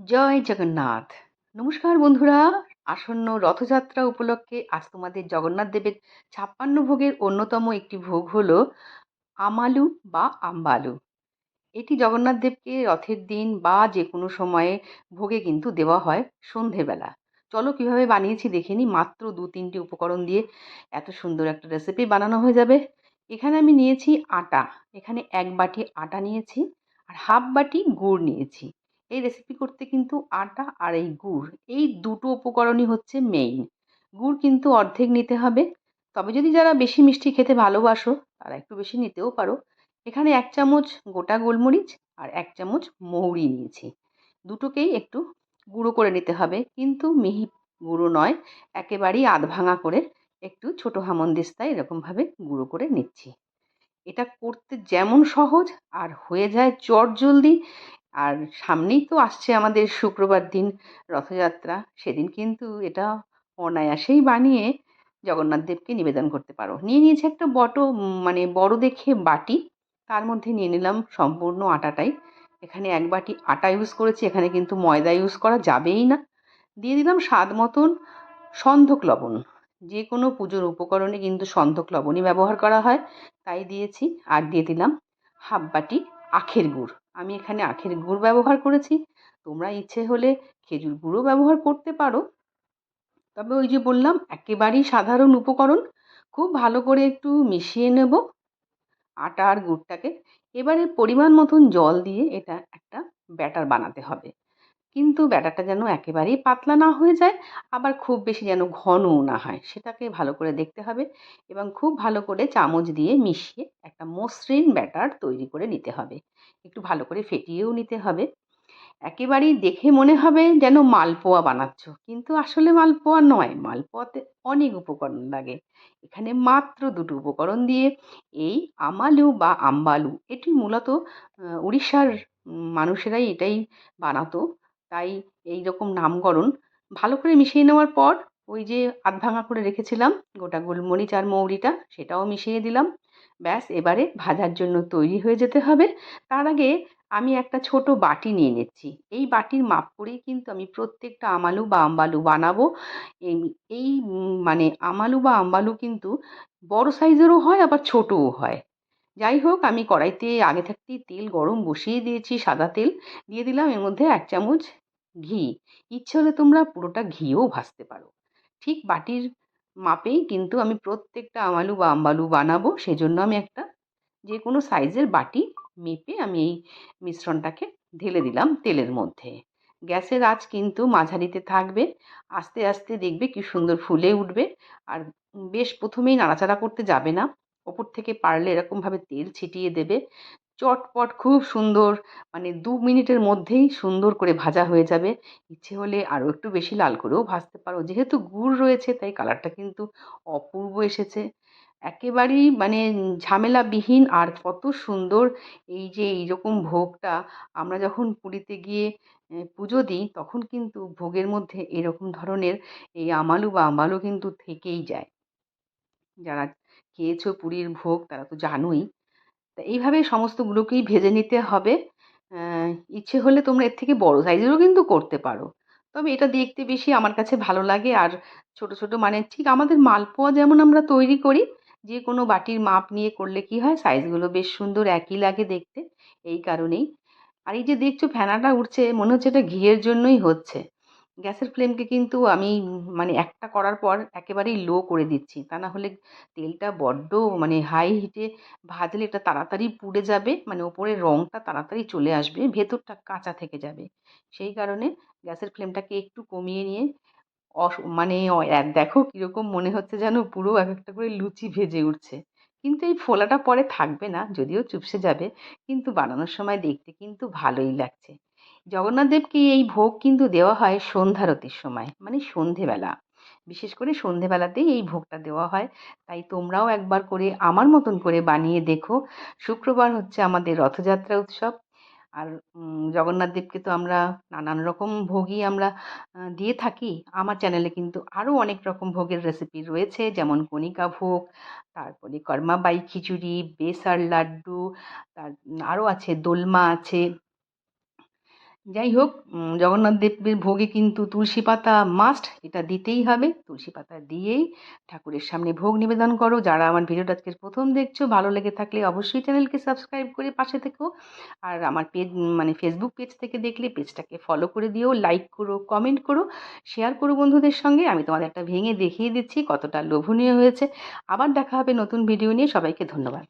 জয় জগন্নাথ। নমস্কার বন্ধুরা, আসন্ন রথযাত্রা উপলক্ষে আজ তোমাদের জগন্নাথ দেবের ছাপ্পান্ন ভোগের অন্যতম একটি ভোগ হলো আমালু বা আম্বালু। এটি জগন্নাথ দেবকে রথের দিন বা যে কোনো সময়ে ভোগে কিন্তু দেওয়া হয় সন্ধেবেলা। চলো কীভাবে বানিয়েছি দেখে নিই। মাত্র দু তিনটি উপকরণ দিয়ে এত সুন্দর একটা রেসিপি বানানো হয়ে যাবে। এখানে আমি নিয়েছি আটা। এখানে এক বাটি আটা নিয়েছি আর হাফ বাটি গুড় নিয়েছি। এই রেসিপি করতে কিন্তু আটা আর এই গুড়, এই দুটো উপকরণই হচ্ছে মেইন গুড় কিন্তু অর্ধেক নিতে হবে। তবে যদি যারা বেশি মিষ্টি খেতে ভালোবাসো, তারা একটু বেশি নিতেও পারো। এখানে এক চামচ গোটা গোলমরিচ আর এক চামচ মৌরি নিয়েছি। দুটোকেই একটু গুঁড়ো করে নিতে হবে। কিন্তু মিহি গুঁড়ো নয়, একেবারেই আধ ভাঙা করে একটু ছোটো হামনদিস্তায় এরকমভাবে গুঁড়ো করে নিচ্ছি। এটা করতে যেমন সহজ আর হয়ে যায় চট জলদি আর সামনেই তো আসছে আমাদের শুক্রবার দিন রথযাত্রা। সেদিন কিন্তু এটা অনায়াসেই বানিয়ে জগন্নাথ দেবকে নিবেদন করতে পারো। নিয়ে নিয়েছি একটা বটো মানে বড় দেখে বাটি। তার মধ্যে নিয়ে নিলাম সম্পূর্ণ আটাটাই। এখানে এক বাটি আটা ইউজ করেছি, এখানে কিন্তু ময়দা ইউজ করা যাবেই না। দিয়ে দিলাম স্বাদ মতন সন্ধক লবণ। যে কোনো পুজোর উপকরণে কিন্তু সন্ধক লবণই ব্যবহার করা হয়, তাই দিয়েছি। আর দিয়ে দিলাম হাফ বাটি আখের গুড়। আমি এখানে আখের গুড় ব্যবহার করেছি। তোমরা ইচ্ছে হলে খেজুর গুঁড়ো ব্যবহার করতে পারো। তবে ওই যে বললাম, একেবারেই সাধারণ উপকরণ। খুব ভালো করে একটু মিশিয়ে নেব আটা আর গুড়টাকে। এবারে পরিমাণ মতন জল দিয়ে এটা একটা ব্যাটার বানাতে হবে। কিন্তু ব্যাটারটা যেন একেবারেই পাতলা না হয়ে যায়, আবার খুব বেশি যেন ঘনও না হয়। সেটাকে ভালো করে দেখতে হবে এবং খুব ভালো করে চামচ দিয়ে মিশিয়ে একটা মসৃণ ব্যাটার তৈরি করে নিতে হবে। একটু ভালো করে ফেটিয়েও নিতে হবে। একেবারেই দেখে মনে হবে যেন মালপোয়া বানাচ্ছ। কিন্তু আসলে মালপোয়া নয়, মালপোয়াতে অনেক উপকরণ লাগে। এখানে মাত্র দুটো উপকরণ দিয়ে এই আমালু বা আম্বালু, এটি মূলত উড়িষ্যার মানুষেরাই এটাই বানাতো। তাই এই রকম নামকরণ ভালো করে মিশিয়ে নেওয়ার পর ওই যে আধ ভাঙা করে রেখেছিলাম, গোটা গোলমরিচ আর মৌরিটা সেটাও মিশিয়ে দিলাম। ব্যাস, এবারে ভাজার জন্য তৈরি হয়ে যেতে হবে। তার আগে আমি একটা ছোট বাটি নিয়ে নিচ্ছি। এই বাটির মাপ করেই কিন্তু আমি প্রত্যেকটা আমালু বা আম্বালু বানাবো। এই মানে আমালু বা আম্বালু কিন্তু বড় সাইজেরও হয়, আবার ছোটও হয়। যাই হোক, আমি কড়াইতে আগে থাকতেই তেল গরম বসিয়ে দিয়েছি সাদা তেল। দিয়ে দিলাম এর মধ্যে এক চামচ ঘি। ইচ্ছে হলে তোমরা পুরোটা ঘিও ভাজতে পারো। ঠিক বাটির মাপেই কিন্তু আমি প্রত্যেকটা আমালু বা আম্বালু বানাবো, সেজন্য আমি একটা যে কোনো সাইজের বাটি মেপে আমি এই মিশ্রণটাকে ঢেলে দিলাম তেলের মধ্যে। গ্যাসের আঁচ কিন্তু মাঝারিতে থাকবে। আস্তে আস্তে দেখবে কি সুন্দর ফুলে উঠবে। আর বেশ প্রথমেই নাড়াচাড়া করতে যাবে না। ওপর থেকে পারলে এরকমভাবে তেল ছিটিয়ে দেবে। চটপট, খুব সুন্দর মানে দু মিনিটের মধ্যেই সুন্দর করে ভাজা হয়ে যাবে। ইচ্ছে হলে আরও একটু বেশি লাল করেও ভাজতে পারো। যেহেতু গুড় রয়েছে, তাই কালারটা কিন্তু অপূর্ব এসেছে। একেবারেই মানে ঝামেলাবিহীন আর কত সুন্দর এই যে এইরকম ভোগটা। আমরা যখন পুরীতে গিয়ে পুজো দিই, তখন কিন্তু ভোগের মধ্যে এরকম ধরনের এই আমালু বা আম্বালু কিন্তু থেকেই যায়। যারা খেয়েছো পুরীর ভোগ, তারা তো জানোই। তা এইভাবে সমস্তগুলোকেই ভেজে নিতে হবে। ইচ্ছে হলে তোমরা এর থেকে বড় সাইজেরও কিন্তু করতে পারো। তবে এটা দেখতে বেশি আমার কাছে ভালো লাগে। আর ছোট ছোট মানে ঠিক আমাদের মালপোয়া যেমন আমরা তৈরি করি, যে কোনো বাটির মাপ নিয়ে করলে কি হয়, সাইজগুলো বেশ সুন্দর একই লাগে দেখতে, এই কারণেই। আর এই যে দেখছ ফেনাটা উঠছে মনে হচ্ছে এটা ঘিয়ের জন্যই হচ্ছে। গ্যাসের ফ্লেমকে কিন্তু আমি মানে একটা করার পর একেবারেই লো করে দিচ্ছি। তা না হলে তেলটা বড্ড মানে হাই হিটে ভাজলে এটা তাড়াতাড়ি পুড়ে যাবে মানে ওপরের রঙটা তাড়াতাড়ি চলে আসবে, ভেতরটা কাঁচা থেকে যাবে। সেই কারণে গ্যাসের ফ্লেমটাকে একটু কমিয়ে নিয়ে অস মানে দেখো কীরকম মনে হচ্ছে যেন পুরো এক একটা করে লুচি ভেজে উঠছে। কিন্তু এই ফোলাটা পরে থাকবে না, যদিও চুপসে যাবে, কিন্তু বানানোর সময় দেখতে কিন্তু ভালোই লাগছে। জগন্নাথ দেবকে এই ভোগ কিন্তু দেওয়া হয় সন্ধ্যারতির সময় মানে সন্ধেবেলা। বিশেষ করে সন্ধেবেলাতেই এই ভোগটা দেওয়া হয়। তাই তোমরাও একবার করে আমার মতন করে বানিয়ে দেখো। শুক্রবার হচ্ছে আমাদের রথযাত্রা উৎসব। আর জগন্নাথ দেবকে তো আমরা নানান রকম ভোগই আমরা দিয়ে থাকি। আমার চ্যানেলে কিন্তু আরও অনেক রকম ভোগের রেসিপি রয়েছে, যেমন কণিকা ভোগ, তারপরে কর্মাবাই খিচুড়ি, বেসার লাড্ডু, তার, আরও আছে দোলমা আছে যাই হোক জগন্নাথ দেবের ভোগে কিন্তু তুলসী পাতা মাস্ট এটা দিতেই হবে। তুলসী পাতা দিয়েই ঠাকুরের সামনে ভোগ নিবেদন করো। যারা আমার ভিডিওটা আজকে প্রথম দেখছ, ভালো লেগে থাকলে অবশ্যই চ্যানেলকে সাবস্ক্রাইব করে পাশে থেকো। আর আমার পেজ মানে ফেসবুক পেজ থেকে দেখলে পেজটাকে ফলো করে দিও লাইক করো কমেন্ট করো শেয়ার করো বন্ধুদের সঙ্গে। আমি তোমাদের একটা ভেঙে দেখিয়ে দিচ্ছি কতটা লোভনীয় হয়েছে। আবার দেখা হবে নতুন ভিডিও নিয়ে। সবাইকে ধন্যবাদ।